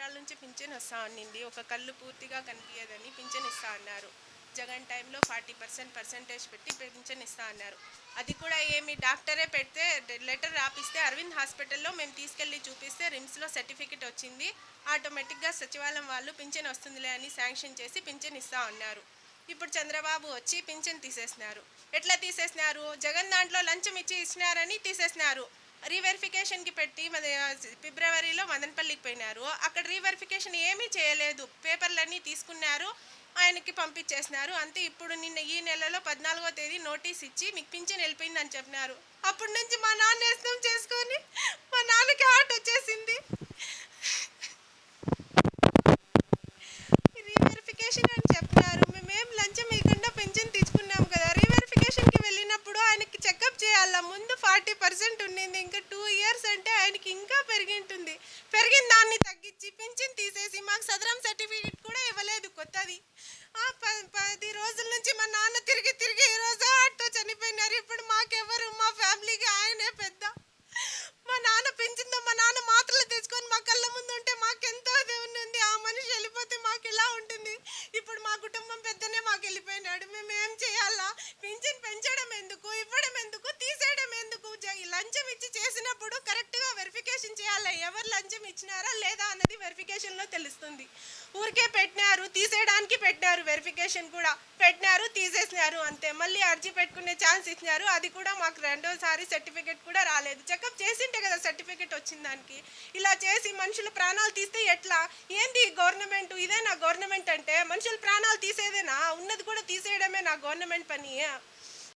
సంవత్సరాల నుంచి పింఛన్ వస్తూ ఉండింది ఒక కళ్ళు పూర్తిగా కనిపించదని పింఛన్ ఇస్తా అన్నారు. జగన్ టైంలో ఫార్టీ పర్సెంట్ పర్సెంటేజ్ పెట్టి పింఛన్ ఇస్తా అన్నారు. అది కూడా ఏమి డాక్టరే పెడితే లెటర్ రాపిస్తే అరవింద్ హాస్పిటల్లో మేము తీసుకెళ్ళి చూపిస్తే రిమ్స్లో సర్టిఫికెట్ వచ్చింది. ఆటోమేటిక్గా సచివాలయం వాళ్ళు పింఛన్ వస్తుందిలే అని శాంక్షన్ చేసి పింఛన్ ఇస్తా ఉన్నారు ఇప్పుడు చంద్రబాబు వచ్చి పింఛన్ తీసేసినారు. ఎట్లా తీసేసినారు? జగన్ దాంట్లో లంచం ఇచ్చి ఇచ్చినారని తీసేసినారు. రీవెరిఫికేషన్కి పెట్టి మన ఫిబ్రవరిలో మదనపల్లికి పోయినారు. అక్కడ రీవెరిఫికేషన్ ఏమీ చేయలేదు. పేపర్లన్నీ తీసుకున్నారు. ఆయనకి పంపించేసినారు. అంతే ఇప్పుడు నిన్న ఈ నెలలో పద్నాలుగో తేదీ నోటీస్ ఇచ్చి మీకు పింఛన్ వెళ్ళిపోయిందని చెప్పినారు. అప్పటి నుంచి మా నాన్న వ్యస్తం చేసుకొని మా నాన్నకి హార్ట్ వచ్చేసింది రీవెరిఫికేషన్ అని చెప్పినారు మేమేం లంచం ఇవ్వకుండా పెన్షన్ తీసుకున్నాం కదా రీవెరిఫికేషన్కి వెళ్ళినప్పుడు ఆయనకి వాళ్ళ ముందు ఫార్టీ పర్సెంట్ ఉండింది ఇంకా టూ ఇయర్స్ అంటే ఆయనకి ఇంకా పెరిగి ఉంటుంది పెరిగిన దాన్ని తగ్గించి పింఛన్ తీసేసి మాకు సదరం సర్టిఫికేట్ కూడా ఇవ్వలేదు కొత్తది. ఆ పది రోజుల నుంచి మా నాన్న తిరిగి తిరిగి ఈ రోజు హార్ట్తో చనిపోయినారు. ఇప్పుడు మాకెవరు మా ఫ్యామిలీకి ఆయనే పెద్ద. మా నాన్న పెంచిందో మా నాన్న మాత్రలు తెచ్చుకొని మా కళ్ళ ముందు ఉంటే మాకెంతో ఉంది ఆ మనిషి వెళ్ళిపోతే మాకు ఇలా ఉంటుంది? ఇప్పుడు మా కుటుంబం పెద్దనే మాకు వెళ్ళిపోయినాడు. మేము ఏం చేయాలా? పింఛన్ పెంచడం ఎందుకు తీసేయడం ఎందుకు జ- ఈ లంచం ఇచ్చి చేసినప్పుడు కరెక్ట్గా వెరిఫికేషన్ చేయాలి. ఎవరు లంచం ఇచ్చినారా లేదా అన్నది వెరిఫికేషన్లో తెలుస్తుంది. ఊరికే పెట్టినారు తీసేయడానికి పెట్టినారు వెరిఫికేషన్ కూడా. పెట్టినారు తీసేసినారు అంతే. మళ్ళీ అర్జీ పెట్టుకునే ఛాన్స్ ఇచ్చినారు. అది కూడా మాకు రెండోసారి సర్టిఫికేట్ కూడా రాలేదు. చెకప్ చేసింటే కదా సర్టిఫికేట్ వచ్చిన దానికి. ఇలా చేసి మనుషుల ప్రాణాలు తీస్తే ఎట్లా? ఏంది గవర్నమెంట్? ఇదే నా గవర్నమెంట్ అంటే మనుషుల ప్రాణాలు తీసేదేనా? ఉన్నది కూడా తీసేయడమే నా గవర్నమెంట్ పని.